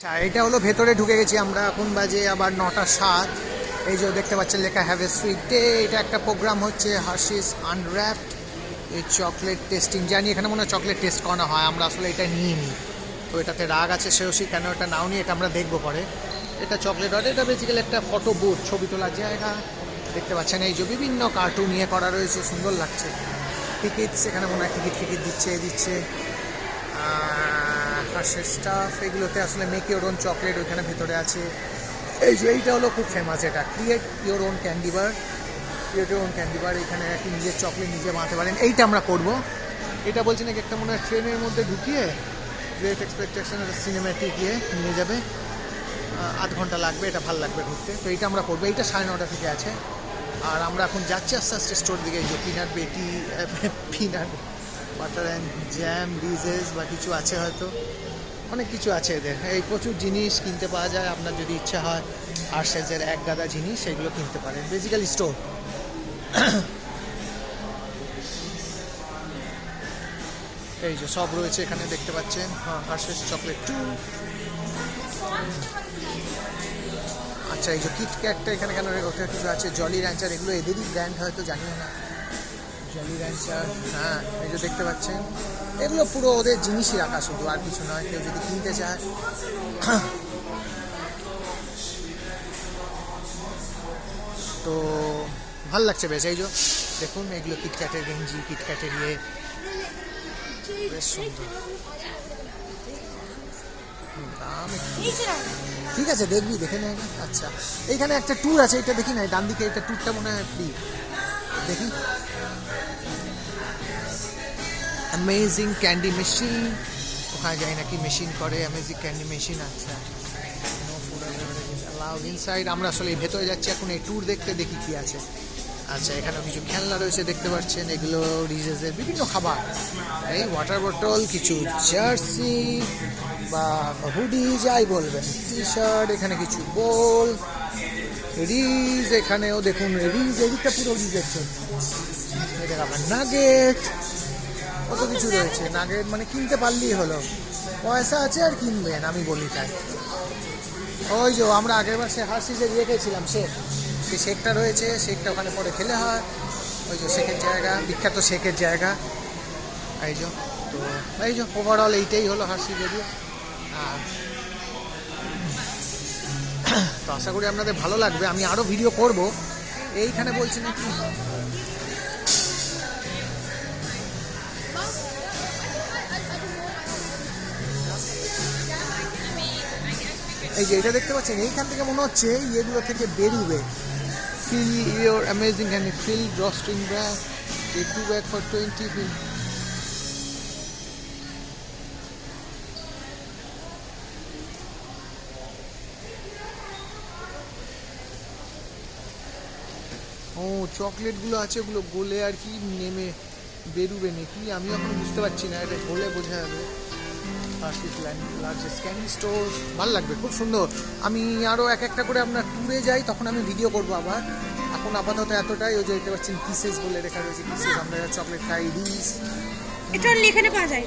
আচ্ছা এটা হলো ভেতরে ঢুকে গেছি আমরা। এখন বাজে আবার নটা সাত। এই যে দেখতে পাচ্ছেন লেখা হ্যাভ এ সুইট ডে এটা একটা প্রোগ্রাম হচ্ছে হার্শিস আনর্যাপড এই চকলেট টেস্টিং জানি এখানে মনে হয় চকলেট টেস্ট করানো হয়। আমরা আসলে এটা নিয়ে নিই তো এটাতে রাগ আছে সেওসি কেন এটা নাও নিয়ে এটা আমরা দেখব পরে। এটা চকলেট অর্ডার এটা বেসিক্যালি একটা ফটো বুথ ছবি তোলার জায়গা। দেখতে পাচ্ছেন এই যে বিভিন্ন কার্টুন নিয়ে করা রয়েছে, সুন্দর লাগছে। টিকিটস এখানে মনে হয় টিকিট ফিকিট দিচ্ছে দিচ্ছে। হার্শের স্টাফ এগুলোতে আসলে মেক ইওর ওন চকলেট ওইখানে ভেতরে আছে। এই যে এইটা হলো খুব ফেমাস এটা। Create your own candy bar create your own candy bar এখানে একটি নিজের চকলেট নিজে বানাতে পারেন। এইটা আমরা করব। এটা বলছি নাকি একটা মনে হয় ট্রেনের মধ্যে ঢুকিয়ে গ্রেট এক্সপেকটেশন একটা সিনেমাটিক গিয়ে নিয়ে যাবে। আধ ঘণ্টা লাগবে, এটা ভালো লাগবে ঘুরতে। তো এইটা আমরা করব। এইটা সাড়ে নটা থেকে আছে। আর আমরা এখন যাচ্ছি আস্তে আস্তে স্টোর দিকে। যে peanut butter peanut butter and jam Reese's বা কিছু আছে হয়তো। অনেক কিছু আছে এদের। এই প্রচুর জিনিস কিনতে পাওয়া যায়, আপনার যদি ইচ্ছা হয় আর সেজের এক গাদা জিনিস, সেগুলো কিনতে পারেন। বেসিক্যালি স্টোর এই যে সব রয়েছে এখানে, দেখতে পাচ্ছেন? হ্যাঁ হার্শেস চকলেট টু। আচ্ছা এই যে কিটক্যাটটা এখানে কেন কিছু আছে? জলি র্যাঞ্চার এগুলো এদেরই ব্র্যান্ড হয়তো, জানিও না। হ্যাঁ এই যে দেখতে পাচ্ছেন, এগুলো পুরো ওদের জিনিসই রাখা, শুধু আর কিছু নয়, কেউ যদি কিনতে চায়। তো ভালো লাগছে বেশ, এই যে দেখুন, এগুলো কিটক্যাটের গেঞ্জি কিটক্যাটের ইয়ে। বেশ সুন্দর। ঠিক আছে, দেখবি, দেখে নেয় আচ্ছা এইখানে একটা ট্যুর আছে, এটা দেখি না ডান দিকে এটা ট্যুরটা মনে হয় ফ্রি দেখি। অ্যামেজিং ক্যান্ডি মেশিন ওখানে যাই নাকি মেশিন করে অ্যামেজিং ক্যান্ডি মেশিন আচ্ছা। অ্যালাউড ইনসাইড আমরা আসলে ভেতরে যাচ্ছি, এখন এই ট্যুর দেখতে দেখি কি আছে। আচ্ছা এখানেও কিছু খেলনা রয়েছে, দেখতে পাচ্ছেন। এগুলো রিজেসের বিভিন্ন খাবার। এই ওয়াটার বোতল কিছু জার্সি বা হুডি যাই বলবেন। টি শার্ট এখানে কিছু বল রিজ এখানেও দেখুন রিজ এদিকটা পুরো জন্য এটা আবার নাগেট কত কিছু রয়েছে। নাগেট মানে কিনতে পারলেই হলো। পয়সা আছে আর কিনবেন, আমি বলি তাই। ওই যে, আমরা আগের বার সে হার্সিজে রেখেছিলাম শেক সেই শেকটা রয়েছে, শেকটা ওখানে পরে খেলে হয়। ওই যে শেখের জায়গা, বিখ্যাত শেখের জায়গা। এই যে, তো, এই যে ওভারঅল এইটাই হলো হার্সিজে দিয়ে আর তো আশা করি আপনাদের ভালো লাগবে। আমি আরও ভিডিও করব। এইখানে বলছি নাকি? এই যে এটা দেখতে পাচ্ছেন, এইখান থেকে মনে হচ্ছে ইয়েগুলো থেকে বেরোবে। Fill your amazing and fill drawstring bag two bag for twenty fill ও, চকলেটগুলো আছে, ওগুলো গোলে আর কি নেমে বেরুবে নাকি? আমি এখন বুঝতে পারছি না, এটা গোলে বোঝা যাবে। ভালো লাগবে, খুব সুন্দর। আমি আরও এক একটা করে আপনার ট্যুরে যাই, তখন আমি ভিডিও করব আবার। এখন আপাতত এতটাই, ওই যে দেখতে পাচ্ছেন কিসেস বলে লেখা রয়েছে কিসেস আমরা চকলেট খাই রিস এটা এখানে পাওয়া যায়।